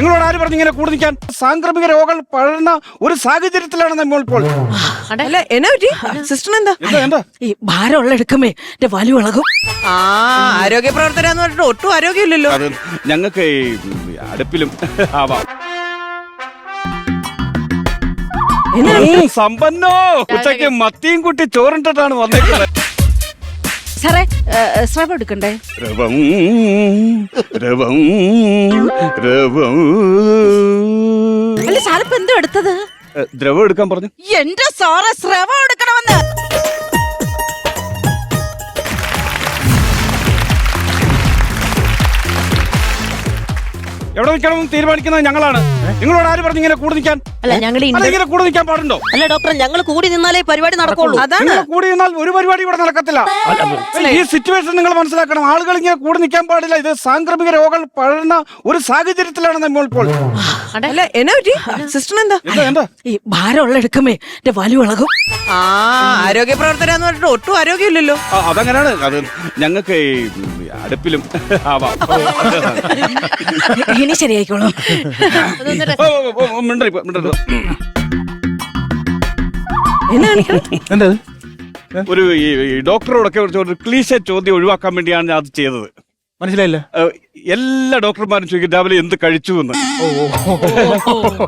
നിങ്ങളോട് ആര് പറഞ്ഞു ഇങ്ങനെ കൂടി നിൽക്കാൻ? സാംക്രമിക രോഗങ്ങൾ പഴർന്ന ഒരു സാഹചര്യത്തിലാണ് നമ്മൾ ഇപ്പോൾ അല്ല എന്നാ പറ്റി? സിസ്റ്റർ എന്താ എന്താ എന്താ? ഈ ഭാരമുള്ള എടുക്കുമേ എന്റെ വലി ഇളകും ആ ആരോഗ്യ പ്രവർത്തകരാന്ന് പറഞ്ഞിട്ട് ഒട്ടും ആരോഗ്യമില്ലല്ലോ. അത് ഞങ്ങൾക്ക് ഈ അടുപ്പിലും ആവാം. സമ്പന്നോ? ഉച്ചയ്ക്ക് മത്തിയും കുട്ടി ചോറിട്ടിട്ടാണ് വന്നേക്കുന്നത്. സാറേ സ്രവം എടുക്കണ്ടേ? രവം രവം രവം. അല്ല സാറിപ്പോ എന്തോ എടുത്തത്? ദ്രവം എടുക്കാൻ പറഞ്ഞു. എന്റെ സാറേ സ്രവം എടുക്കണമെന്ന്. എവിടെ നിൽക്കണം തീരുമാനിക്കുന്നത് ഞങ്ങളാണ്. നിങ്ങളോട് ആര് പറഞ്ഞു ഇങ്ങനെ കൂടി നിൽക്കാൻ? അല്ല ഞങ്ങൾ അല്ല ഇങ്ങനെ കൂടി നിൽക്കാൻ പാടുണ്ടോ? അല്ല ഡോക്ടർ ഞങ്ങൾ കൂടി നിന്നാലേ പരിപാടി നടക്കുള്ളൂ. അതാണ്. നിങ്ങൾ കൂടി നിന്നാൽ ഒരു പരിപാടി ഇവിടെ നടക്കത്തില്ല. ഈ സിറ്റുവേഷൻ നിങ്ങൾ മനസ്സിലാക്കണം. ആളുകൾ ഇങ്ങനെ കൂടി നിൽക്കാൻ പാടില്ല. ഇത് സാംക്രമിക രോഗങ്ങൾ പഴുന്ന ഒരു സാഹചര്യത്തിലാണ് നമ്മൾ ഇപ്പോൾ അല്ല എന്നാ പറ്റി? സിസ്റ്റർ എന്താ എന്താ? ഈ ഭാരമുള്ള എടുക്കുമേ എന്റെ വലി ഇളകും ആ ആരോഗ്യ പറഞ്ഞിട്ട് ഒട്ടും ആരോഗ്യമില്ലല്ലോ. ആ, അതങ്ങനെയാണ് അത് ഞങ്ങൾക്ക് ഈ അടുപ്പിലും ആവാം. ഇനി ശരിയായിക്കോളും. ഓ, ഓ, ഓ, ഓ, മിണ്ടരുത് ഇപ്പൊ, മിണ്ടരുത്. ഒരു ഈ ഈ ഡോക്ടറോടൊക്കെ ഒരു ക്ലീശ ചോദ്യം ഒഴിവാക്കാൻ വേണ്ടിയാണ് ഞാൻ അത് ചെയ്തത്. മനസ്സിലായില്ല? എല്ലാ ഡോക്ടർമാരും ചോദിക്കും രാവിലെ എന്ത് കഴിച്ചു എന്ന്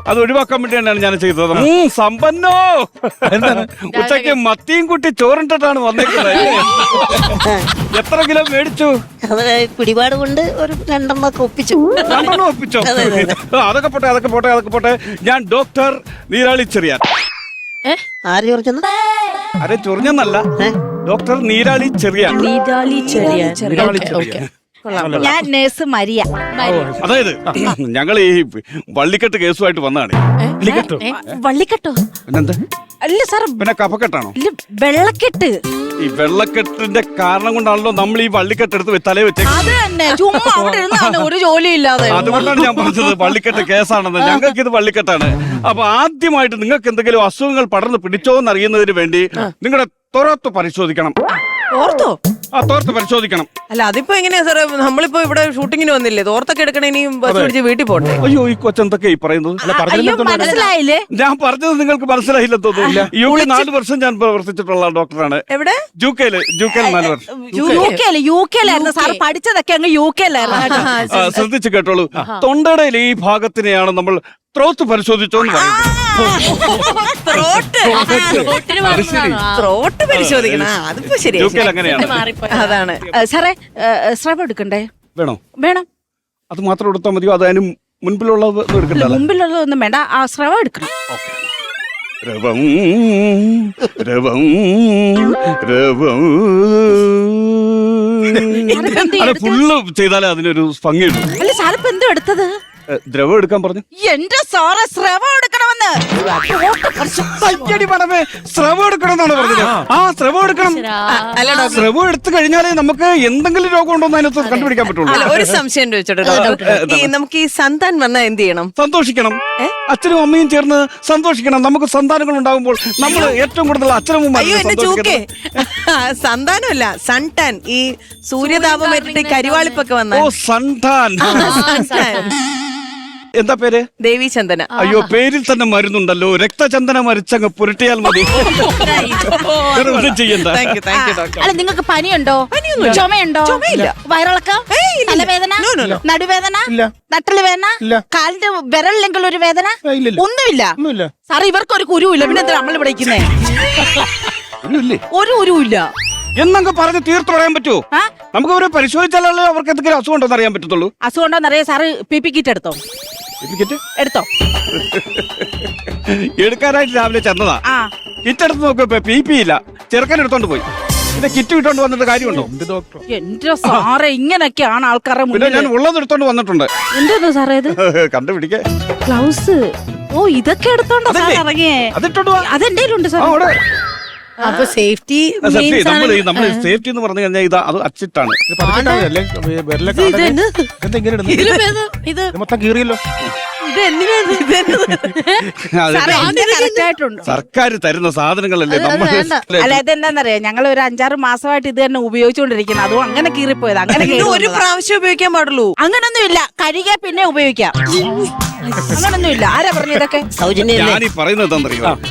അത് ഒഴിവാക്കാൻ വേണ്ടിയാണ് ഞാൻ ചെയ്തത്. സമ്പന്നോ? ഉച്ചയ്ക്ക് മത്തിയും കുട്ടി ചോറിട്ടിട്ടാണ് വന്നേക്കുന്നത്. എത്ര കിലോ മേടിച്ചു? അവരെ പിടിപാട് കൊണ്ട് ഒരു ഒപ്പിച്ചു. രണ്ടെണ്ണം ഒപ്പിച്ചോ? അതൊക്കെ പോട്ടെ അതൊക്കെ പോട്ടെ അതൊക്കെ പോട്ടെ. ഞാൻ ഡോക്ടർ നീരാളി ചെറിയാൻ. ആര് ചോദിച്ചെന്ന് അരെ ചൊറിഞ്ഞെന്നല്ല. ഡോക്ടർ നീരാളി ചെറിയാൻ. നീരാളി ചെറിയ ഞാൻ നേഴ്സ് മരിയ. അതായത് ഞങ്ങൾ ഈ വള്ളിക്കെട്ട് കേസുമായിട്ട് വന്നതാണ്. വള്ളിക്കെട്ടോ? പിന്നെന്താ? അല്ല സാർ പിന്നെ കഫക്കെട്ടാണോ? ഇല്ല വെള്ളക്കെട്ട്. ഈ വെള്ളക്കെട്ടിന്റെ കാരണം കൊണ്ടാണല്ലോ നമ്മൾ ഈ വള്ളിക്കെട്ട് എടുത്ത് തലേ വെച്ചേ. അത് തന്നെ ചുമ്മാ അവിടെ ഇരുന്നാണ് ഒരു ജോലി ഇല്ലാതെ അതുകൊണ്ടാണ് ഞാൻ പറഞ്ഞത് വള്ളിക്കെട്ട് കേസാണെന്ന്. ഞങ്ങൾക്ക് ഇത് വള്ളിക്കെട്ടാണ്. അപ്പൊ ആദ്യമായിട്ട് നിങ്ങൾക്ക് എന്തെങ്കിലും അസുഖങ്ങൾ പടർന്ന് പിടിച്ചോ എന്ന് അറിയുന്നതിന് വേണ്ടി നിങ്ങളുടെ തുറത്ത് പരിശോധിക്കണം. ഓർത്തോ ആ തോർത്ത് പരിശോധിക്കണം. അല്ല അതിപ്പോ എങ്ങനെയാ സാറേ? നമ്മളിപ്പോ ഇവിടെ ഷൂട്ടിങ്ങിന് വന്നില്ലേ? തോർത്തൊക്കെ എടുക്കണേ ഇനിയും ബസ് പിടിച്ച് വീട്ടിൽ പോട്ടെ? അയ്യോ ഈ കൊച്ചെന്തൊക്കെ ഈ പറയുന്നത്? അയ്യോ മനസ്സിലായില്ലേ? ഞാൻ പറഞ്ഞത് നിങ്ങൾക്ക് മനസ്സിലായില്ല തോന്നുന്നില്ല. യു കെ നാല് വർഷം ഞാൻ പ്രവർത്തിച്ചിട്ടുള്ള ഡോക്ടറാണ്. എവിടെ? ജു കെയിൽ ജു കെയിൽ നാല് വർഷം യു കെയിൽ യു കെയിലായിരുന്നു സാർ പഠിച്ചതൊക്കെ അങ്ങ് യു കെയിലായിരുന്നു കേട്ടോ. ആ, ശ്രദ്ധിച്ച് കേട്ടോളൂ. തൊണ്ടയുടെ ഈ ഭാഗത്തിനെയാണ് നമ്മൾ ത്രോത്ത് പരിശോധിച്ചോന്ന് പറയുന്നത് ത്രോട്ട് പരിശോധിക്കണം. അതിപ്പോ അങ്ങനെയാണ്. അതാണ്. സാറേ സ്രവം എടുക്കണ്ടേ? വേണോ? വേണം. അത് മാത്രം എടുത്താൽ മതിയോ? അതായാലും മുൻപിലുള്ളത് ഒന്നും എടുക്കണ്ടല്ലോ? മുമ്പിലുള്ളതൊന്നും വേണ്ട. ആ സ്രവം എടുക്കണം. രവം രവം രവം. അല്ല ഫുള്ള് ചെയ്താലേ അതിനൊരു ഭംഗിയുള്ളൂ. അല്ല സാറിപ്പോ എന്തോ എടുത്തത്? ദ്രവം എടുക്കാൻ പറഞ്ഞു. എന്റെ സാറ് സ്രവം എടുക്കണമെന്ന്. അയ്യടി പടമേ സ്രവം എടുക്കണം എന്നാണ് പറഞ്ഞത്? ആ സ്രവം എടുക്കണം. അല്ല ഡോക്ടർ. സ്രവം എടുത്തു കഴിഞ്ഞാലേ നമുക്ക് എന്തെങ്കിലും രോഗം ഉണ്ടോ എന്ന് അതിനകത്ത് കണ്ടുപിടിക്കാൻ പറ്റുള്ളൂ. അല്ല ഒരു സംശയം ചോദിച്ചോട്ടെ ഡോക്ടർ. ഈ നമുക്ക് ഈ സന്താൻ വന്നാ എന്ത് ചെയ്യണം? സന്തോഷിക്കണം. അച്ഛനും അമ്മയും ചേർന്ന് സന്തോഷിക്കണം. നമുക്ക് സന്താനങ്ങൾ ഉണ്ടാകുമ്പോൾ നമ്മൾ ഏറ്റവും കൂടുതൽ അച്ഛനും അയ്യോ എന്റെ ചൂക്കേ. സന്താനമല്ല സൺടാൻ. ഈ സൂര്യതാപം ഏറ്റിട്ട് ഈ കരിവാളിപ്പൊക്കെ വന്നു സൺടാൻ. സന്താൻ എന്താ പേര്? ദേവി ചന്ദന. അയ്യോ പേരിൽ തന്നെ മരുന്നുണ്ടല്ലോ. രക്തചന്ദന മരിച്ചങ്ങ് പുരട്ടിയാൽ മതി. വേറെ ഒന്നും ചെയ്യണ്ട. Thank you thank you doctor അല്ല നിങ്ങൾക്ക് പനിയുണ്ടോ? പനിയൊന്നുമില്ല. ചുമയുണ്ടോ? ചുമയില്ല. വയറിളക്കം? ഏയ് ഇല്ല. തലവേദന? No, no, no. നടുവേദന? ഇല്ല. നട്ടൽ വേദന ഇല്ല. കാലിന്റെ വിരലിലെങ്കിലും ഒരു വേദന? ഇല്ലില്ല. ഒന്നുമില്ല. ഒന്നുമില്ല. സാർ ഇവർക്ക് ഒരു കുരുവില്ല. പിന്നെ നമ്മൾ ഇവിടെ ഇല്ലേ ഒരു കുരുവില്ല. എന്നൊക്കെ പറഞ്ഞ് തീർത്തു പറയാൻ പറ്റുമോ ആ? നമുക്ക് അവരെ പരിശോധിച്ചാലല്ലേ അവർക്ക് എന്തെങ്കിലും അസുഖം ഉണ്ടോ എന്ന് അറിയാൻ പറ്റത്തുള്ളൂ. അസുഖം ഉണ്ടോന്നറിയാം സാറ് പി പി കിറ്റ് എടുത്തോ? ടിക്കറ്റ് എടുത്തോ. എടുക്കാനായിട്ട് രാവിലെ ചെന്നതാ. ആ. കിറ്റ് എടുത്ത് നോക്കിയപ്പോ പി പി ഇല്ല. ചെറുക്കൻ എടുത്തോണ്ട് പോയി. പിന്നെ കിറ്റ് ഇട്ടോണ്ട് വന്നിട്ട് കാര്യമുണ്ടോ? ഡോക്ടർ എന്റെ സാറേ ഇങ്ങനെയൊക്കെയാണ് ആൾക്കാരെ പിന്നെ ഞാൻ ഉള്ളത് എടുത്തോണ്ട് വന്നിട്ടുണ്ട്. എന്തോന്നു സാറേ ഇത്? കണ്ടുപിടിക്കേ. ഗ്ലൗസ് ഓ ഇതൊക്കെ എടുത്തോണ്ടോ സാർ ഇറങ്ങിയേ? അതിട്ടോണ്ട് വാ. അതെന്റെ ഉണ്ട് സാർ. അപ്പൊ സേഫ്റ്റി നമ്മൾ നമ്മൾ സേഫ്റ്റി എന്ന് പറഞ്ഞു കഴിഞ്ഞാൽ ഇത് അത് അച്ചിട്ടാണ്. വിരലൊക്കെ എന്താ ഇങ്ങനെ ഇത് മൊത്തം കീറിയല്ലോ. സർക്കാർ തരുന്ന സാധനങ്ങളല്ലേ നമ്മൾ അല്ല ഇതെന്താന്നറിയാ? ഞങ്ങൾ ഒരു അഞ്ചാറ് മാസമായിട്ട് ഇത് തന്നെ ഉപയോഗിച്ചുകൊണ്ടിരിക്കുന്നത് അതും അങ്ങനെ കീറിപ്പോയത്. അങ്ങനെ ഒരു. പ്രാവശ്യം ഉപയോഗിക്കാൻ പാടുള്ളൂ. അങ്ങനൊന്നും ഇല്ല കഴുകിയ പിന്നെ ഉപയോഗിക്കാം. അങ്ങനൊന്നുമില്ല. ആരാ പറഞ്ഞു ഇതൊക്കെ? സൗജന്യം ഞാൻ ഈ പറയുന്നത്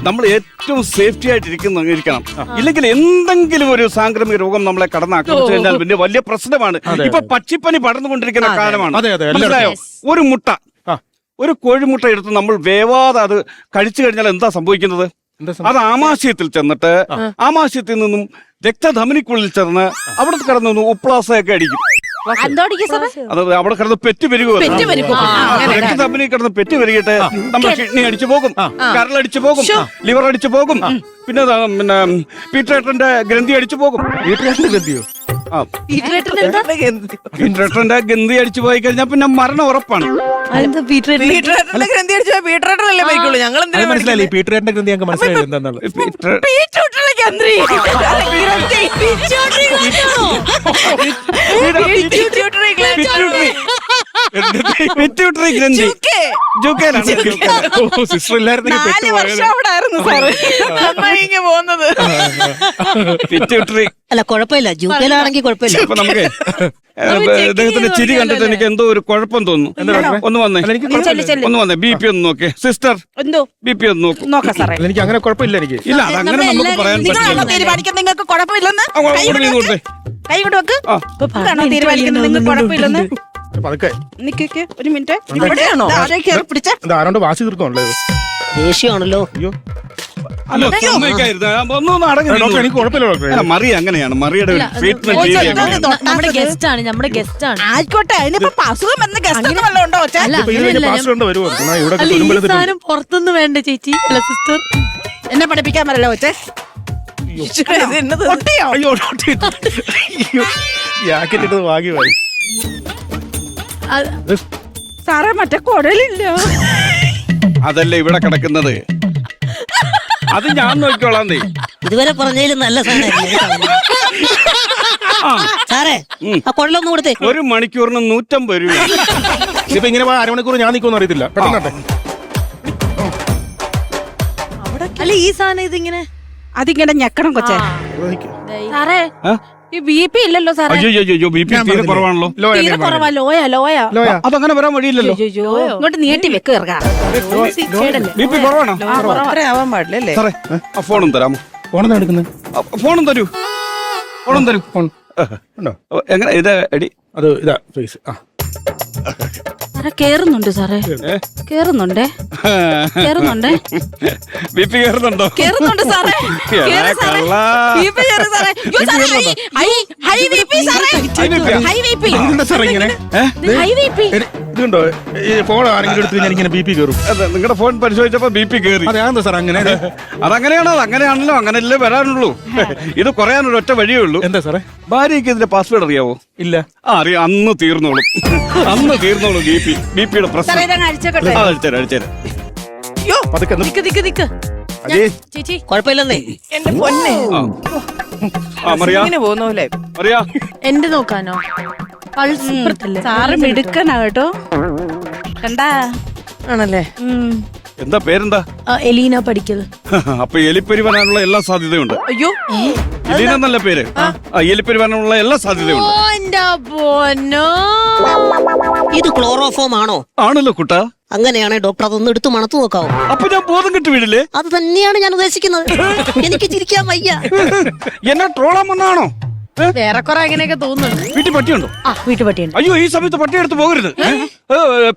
നമ്മൾ ഏറ്റവും സേഫ്റ്റി ആയിട്ട് ഇരിക്കുന്ന ഇരിക്കണം ഇല്ലെങ്കിൽ എന്തെങ്കിലും ഒരു സാംക്രമിക രോഗം നമ്മളെ കടന്നാക്രമിച്ചു കഴിഞ്ഞാൽ പിന്നെ വലിയ പ്രശ്നമാണ്. ഇപ്പൊ പക്ഷിപ്പനി പടർന്നുകൊണ്ടിരിക്കുന്ന കാലമാണ്. അതെ, അതെ, ഒരു മുട്ട. ഒരു കോഴിമുട്ട എടുത്ത് നമ്മൾ വേവാതെ അത് കഴിച്ചു കഴിഞ്ഞാൽ എന്താ സംഭവിക്കുന്നത്? അത് ആമാശയത്തിൽ ചെന്നിട്ട് ആമാശയത്തിൽ നിന്നും രക്തധമനിക്കുള്ളിൽ ചെന്ന് അവിടെ കിടന്ന് ഉപ്ലാസയൊക്കെ അടിക്കും. എന്തോടിക്കും സാറേ? അത് അവിടെ കിടന്ന് പെറ്റ് പെരുകും. രക്തധമനി കിടന്ന് പെറ്റ് പെരുകിട്ട് നമ്മുടെ കിഡ്നി അടിച്ചു പോകും കരളടിച്ചു പോകും ലിവർ അടിച്ചു പോകും പിന്നെ പിന്നെ പീറ്റേട്ടന്റെ ഗ്രന്ഥി അടിച്ചു പോകും. പീറ്റേട്ടന്റെ ഗതിയോ ആ. ഗന്ധി? അടിച്ചു പോയി കഴിഞ്ഞാൽ പിന്നെ മരണം ഉറപ്പാണ്? പീറ്ററേട്ടന്റെ ഗ്രന്ഥി അടിച്ചു മരിക്കുള്ളൂ. ഞങ്ങൾ അത് ഈ പീറ്ററേട്ടന്റെ ഗ്രന്ഥി ഞങ്ങൾക്ക് മനസ്സിലായി എന്താന്നുള്ളത്? ഗ്രന്ഥി. ഗ്രന്ഥി? പിറ്റ്യൂട്ടറി ഗ്രന്ഥി. ജുക്കേലാണ് സിസ്റ്റർ ഇല്ലായിരുന്നെങ്കിൽ നാല് വർഷം അവിടെ ആയിരുന്നു സാറ്. നന്നായി ഇങ്ങ് പോകുന്നത്. പിറ്റ്യൂട്ടറി അല്ല കുഴപ്പമില്ല. ജൂക്കയിലാണെങ്കിൽ കുഴപ്പമില്ല. അപ്പൊ നമുക്ക് ഇദ്ദേഹത്തിന്റെ ചിരി കണ്ടിട്ട് എനിക്ക് എന്തോ ഒരു കുഴപ്പം തോന്നുന്നു. ഒന്ന് വന്നേ. അല്ല, എനിക്ക് ചെല്ലു ചെല്ലു. ഒന്ന് വന്നേ. ബി പി ഒന്ന് നോക്കേ. സിസ്റ്റർ. എന്തോ? ബി പി ഒന്ന് നോക്കൂ. നോക്കാം സാറേ. അല്ല, എനിക്ക് അങ്ങനെ കുഴപ്പമില്ല എനിക്ക്. ഇല്ല അതങ്ങനെ നമുക്ക് പറയാൻ നിങ്ങളാണോ പറ്റില്ല. നിങ്ങൾക്ക് കുഴപ്പമില്ലെന്ന്? ആ, കൈ ഉടനെ കൊണ്ട് വെക്ക്. ഇങ്ങോട്ട്. കൈ കൊണ്ട് വെക്ക്. ആ. തീരുമാനിക്കുന്നത്? നിങ്ങൾക്ക് കുഴപ്പമില്ലെന്ന്? പതുക്കെ. നിക്കേ ഒരു മിനിറ്റ്. ഇവിടെയാണോ? പിടിച്ച? എന്താ ആരോണ്ട് വാശി തീർക്കുന്നുള്ളത് ദേഷ്യമാണല്ലോ. അയ്യോ. അല്ല സമ്മതിക്കായിരുന്നു ആ, ഒന്നും ഒന്ന് അടങ്ങി ഡോക്ടർ. എനിക്ക് കുഴപ്പമില്ല ഡോക്ടർ അല്ല മറിയ അങ്ങനെയാണ്. മറിയുടെ ഒരു ട്രീറ്റ്മെന്റ് ഓ, രീതി ചെറുത് അങ്ങനെയാണ് തൊട്ടാ നമ്മുടെ ഗസ്റ്റ് ആണ് നമ്മുടെ ഗസ്റ്റ് ആണ്. ആയിക്കോട്ടെ അതിനിപ്പോ അസുഖം വന്ന ഗസ്റ്റ് വല്ലതും ഉണ്ടോ ഒച്ച? അല്ല ഇപ്പൊ ഇത് കഴിഞ്ഞ് അങ്ങനെയല്ല പാസ്റ്റർ കൊണ്ട് വരുമോ എന്നാ ഇവിടെ അല്ല ഈ കുടുംബത്തിൽ സാധനം പുറത്തുനിന്ന് വേണ്ട ചേച്ചി അല്ല സിസ്റ്റർ എന്നെ പഠിപ്പിക്കാൻ ഇത് എന്നത്? അയ്യോ ഡോക്ടർ അയ്യോ. ജാക്കറ്റ് ഇട്ടത് ഭാഗ്യമായി. ഇത് സാറേ മറ്റേ കുടലില്ലോ അതല്ലേ ഇവിടെ കിടക്കുന്നത്. അത് ഞാൻ നോക്കിക്കോളാം നീ. ഇതുവരെ പറഞ്ഞതിലും നല്ല സാധനം സാറേ ആ കുഴലൊന്നും കൊടുത്തേ. ഒരു മണിക്കൂറിന് നൂറ്റമ്പത് രൂപ. ഇപ്പൊ ഇങ്ങനെ അരമണിക്കൂർ ഞാൻ നിൽക്കുമെന്ന് അറിയത്തില്ല. പെട്ടെന്നാട്ടെ അല്ല ഈ സാധനം ഇതിങ്ങനെ? അതിങ്ങനെ ഞെക്കണം കൊച്ചേ. സാറേ ആ? ഈ ബി പി ഇല്ലല്ലോ സാറേ. അയ്യോ അയ്യോ അയ്യോ ബി പി തീരെ കുറവാണല്ലോ. തീരെ കുറവാ ലോയ ലോയ. ലോയാ. അതങ്ങനെ വരാൻ വഴിയില്ലല്ലോ. അയ്യോ ഇങ്ങോട്ട് നീട്ടി വെക്ക് ഇറങ്ങാ. ബി പി കുറവാണോ? അത്ര ആവാൻ പാടില്ല സാറേ. ആ ഫോണും തരാമോ? എടുക്കുന്നത് ഫോണും തരൂ. ഫോണും തരൂ. ഫോൺ. എങ്ങനെ ഇതാ എടി. അത് ഇതാ ഫേസ് ആ. സാറേ കേറുന്നുണ്ട് സാറേ ഏ? കേറുന്നുണ്ടേ കേറുന്നുണ്ടേ ബി പി കയറുന്നുണ്ടോ കേറുന്നുണ്ട് സാറേ കേറ് സാറേ. കള്ളാ. BP കേറ് സാറേ. അയ്യോ സാറേ, ഹൈ- ഹൈ- ഹൈ BP സാറേ. High BP. എന്താ സാറേ ഇങ്ങനെ ഇത് ഹൈ BP. എടി, ഇതുണ്ടോ? ഈ ഫോൺ ആരെങ്കിലും എടുത്ത് കഴിഞ്ഞാൽ ഇങ്ങനെ ബി പി കയറും അതെ നിങ്ങളുടെ ഫോൺ പരിശോധിച്ചപ്പോ ബി പി കയറി അതെ എന്താ സാർ അങ്ങനെ? അതങ്ങനെയാണോ? അങ്ങനെയാണല്ലോ അങ്ങനെയല്ലേ വരാനുള്ളൂ. ഇത് കുറയാനൊരു ഒറ്റ വഴിയേ ഉള്ളൂ. എന്താ സാറേ? ഭാര്യയ്ക്ക് ഇതിന്റെ പാസ്വേഡ് അറിയാവോ? ഇല്ല. ആ അറിയാം. അന്ന് തീർന്നോളും. അന്ന് തീർന്നോളും ബി പി ബി പിയുടെ പ്രശ്നം. അഴിച്ചേക്കട്ടെ. ആ, അഴിച്ചേരാം അഴിച്ചേരാം പതുക്കെ ഒന്ന്. നിക്ക് നിക്ക് നിക്ക്. അജയ് ചേച്ചി കുഴപ്പമില്ലെന്നേ. എന്റെ പൊന്നെ. ആ. ആ മറിയ. ഇങ്ങനെ പോകുന്ന പോലെ. മറിയ. എന്റെ നോക്കാനോ? സാറ് മിടുക്കനാ കേട്ടോ. കണ്ടാ? ആണല്ലേ? എന്താ പേരെന്താ? എലീന പഠിക്കൽ അപ്പൊ എലിപ്പരി വരാനുള്ള എല്ലാ സാധ്യതയുണ്ട്. അയ്യോ. എലീന എന്നല്ല പേര്? ആ. എലിപ്പരി വരാനുള്ള എല്ലാ സാധ്യതയുണ്ട്. ഇത് ക്ലോറോഫോം ആണോ? ആണല്ലോ കുട്ട. അങ്ങനെയാണെ ഡോക്ടർ അതൊന്ന് എടുത്തു മണത്തു നോക്കാവോ? അപ്പൊ ഞാൻ ബോധം കിട്ടു വീടില്ലേ? അത് തന്നെയാണ് ഞാൻ ഉദ്ദേശിക്കുന്നത്. എനിക്ക് ചിരിക്കാൻ വയ്യ. എന്നെ ട്രോളാൻ വന്നാണോ വേറെ കുറെ അങ്ങനെയൊക്കെ വീട്ടിൽ പട്ടിയുണ്ടോ? ആ വീട്ടുപട്ടിയുണ്ട് അയ്യോ ഈ സമയത്ത് പട്ടി എടുത്ത് പോകരുത്. ഏ,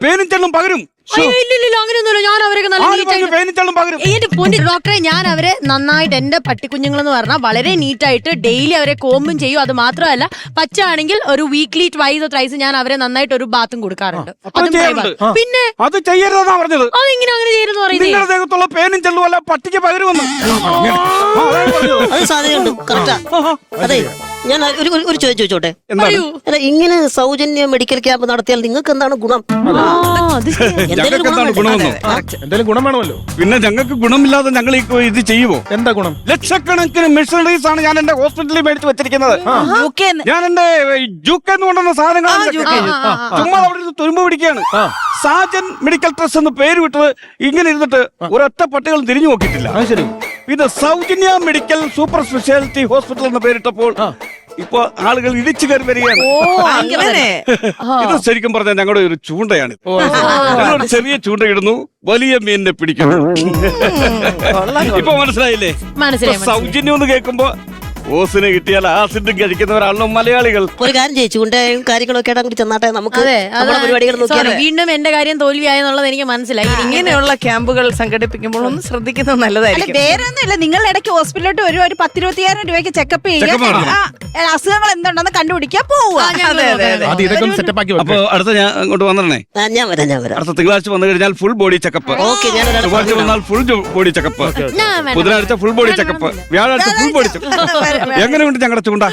പേനും ചെള്ളും പകരും. ശ്ശോ. അയ്യോ ഇല്ല ഇല്ല അങ്ങനെയൊന്നുമില്ല. ഞാൻ അവരൊക്കെ നല്ല ആര് നീറ്റ് പറഞ്ഞു പേനും ചെള്ളും പകരും? എന്റെ പൊന്നി ഡോക്ടറെ ഞാൻ അവരെ നന്നായിട്ട് എന്റെ പട്ടിക്കുഞ്ഞുങ്ങൾ എന്ന് പറഞ്ഞാൽ വളരെ നീറ്റായിട്ട് ഡെയിലി അവരെ കോമ്പും ചെയ്യും. അത് മാത്രമല്ല പച്ച ആണെങ്കിൽ ഒരു വീക്ക്ലി ട്വൈസ് ത്രൈസ് ഞാൻ അവരെ നന്നായിട്ട് ഒരു ബാത്തും കൊടുക്കാറുണ്ട്. അത്രയും അതും ചെയ്യാറുണ്ട്? private. പിന്നെ അത് ചെയ്യരുതെന്നാ പറഞ്ഞത്. അതെങ്ങനെ അങ്ങനെ ചെയ്യുന്നു പറയുന്നത് നിങ്ങളുടെ ദേഹത്തുള്ള പേനും ചെള്ളും അല്ല പട്ടിക്ക് പകരുമെന്ന്. ആ, അതാണ് പറഞ്ഞത്. അത് സാധ്യതയുണ്ട്. കറക്റ്റാ അതെ. ഞാൻ ഒരു ഒരു- ഒരു ചോദ്യം ചോദിച്ചോട്ടെ? എന്താണ്? അല്ല ഇങ്ങനെ സൗജന്യ മെഡിക്കൽ ക്യാമ്പ് നടത്തിയാൽ നിങ്ങൾക്ക് എന്താണ് ഗുണം? എന്തെങ്കിലും ഞങ്ങൾക്ക് ഗുണം എന്താണ്? ഗുണമെന്നോ? ഗുണം വേണമല്ലോ പിന്നെ ഞങ്ങൾക്ക് ഗുണമില്ലാതെ ഞങ്ങൾ ഈ ഇത് ചെയ്യുമോ എന്താ ഗുണം? ലക്ഷക്കണക്കിന് മെഷീനറീസ് ആണ് ഞാൻ എന്റെ ഹോസ്പിറ്റലിൽ മേടിച്ച് വെച്ചിരിക്കുന്നത്. ഞാൻ എന്റെ ജൂക്കെന്ന് കൊണ്ടുവന്ന സാധനങ്ങൾ ചുമ്മാ അവിടെ ഇരുന്ന് തുരുമ്പ് പിടിക്കുകയാണ്. സാജൻ മെഡിക്കൽ ട്രസ്റ്റ് എന്ന് പേര് വിട്ടത് ഇങ്ങനെ ഇരുന്നിട്ട് ഒരൊറ്റ പട്ടികൾ തിരിഞ്ഞു നോക്കിയിട്ടില്ല. അത് ശരി. ഇത് സൗജന്യ മെഡിക്കൽ സൂപ്പർ സ്പെഷ്യാലിറ്റി ഹോസ്പിറ്റൽ എന്ന് പേരിട്ടപ്പോൾ ഇപ്പൊ ആളുകൾ ഇടിച്ചു കയറി വരികയാണ്. ഇത് ശരിക്കും പറഞ്ഞാൽ ഞങ്ങളുടെ ഒരു ചൂണ്ടയാണ് ഞങ്ങളൊരു ചെറിയ ചൂണ്ട ഇടുന്നു വലിയ മീനിനെ പിടിക്കുന്നു. ഇപ്പൊ മനസ്സിലായില്ലേ? മനസ്സിലായി, സൗജന്യം എന്ന് കേൾക്കുമ്പോ ഓസിന് കിട്ടിയാൽ ആസിഡും കഴിക്കുന്നവരാണല്ലോ മലയാളികൾ. ഒരു കാര്യം ചൂണ്ടയും കാര്യങ്ങളൊക്കെ ആയിട്ട് അങ്ങോട്ട് ചെന്നാട്ടെ നമുക്ക് അതെ നമ്മുടെ പരിപാടികൾ നോക്കിയാൽ വീണ്ടും എന്റെ കാര്യം തോൽവിയായെന്നുള്ളത് എനിക്ക് മനസ്സിലായി. ഇങ്ങനെയുള്ള ക്യാമ്പുകൾ സംഘടിപ്പിക്കുമ്പോൾ ഒന്ന് ശ്രദ്ധിക്കുന്നത് നല്ലതായിരിക്കും. വേറെ ഒന്നുമില്ല നിങ്ങൾ ഇടയ്ക്ക് ഹോസ്പിറ്റലിലോട്ട് ഒരു ഒരു പത്തിരുപത്തിയായിരം രൂപയ്ക്ക് ചെക്കപ്പ് ചെയ്യുക അസുഖങ്ങൾ എന്തുണ്ടെന്ന് കണ്ടുപിടിക്കാൻ പോവുക. അതെ, ഇതൊക്കെ ഒന്ന് സെറ്റപ്പ് ആക്കി അപ്പൊ വെക്കാം. അടുത്ത ഞാൻ അങ്ങോട്ട് വന്നിരണേ ആ, ഞാൻ വരാം ഞാൻ വരാം. അടുത്ത തിങ്കളാഴ്ച വന്നു കഴിഞ്ഞാൽ ഫുൾ ബോഡി ചെക്കപ്പ് ഓക്കെ ഞാൻ ഒരാളെ ചൊവ്വാഴ്ച വന്നാൽ ഫുൾ ബോഡി ചെക്കപ്പ് ഞാൻ. ബുധനാഴ്ച ഫുൾ ബോഡി ചെക്കപ്പ് വ്യാഴാഴ്ച ഫുൾ ബോഡി ചെക്കപ്പ് എങ്ങനെയുണ്ട് ഞങ്ങളുടെ ചൂണ്ട.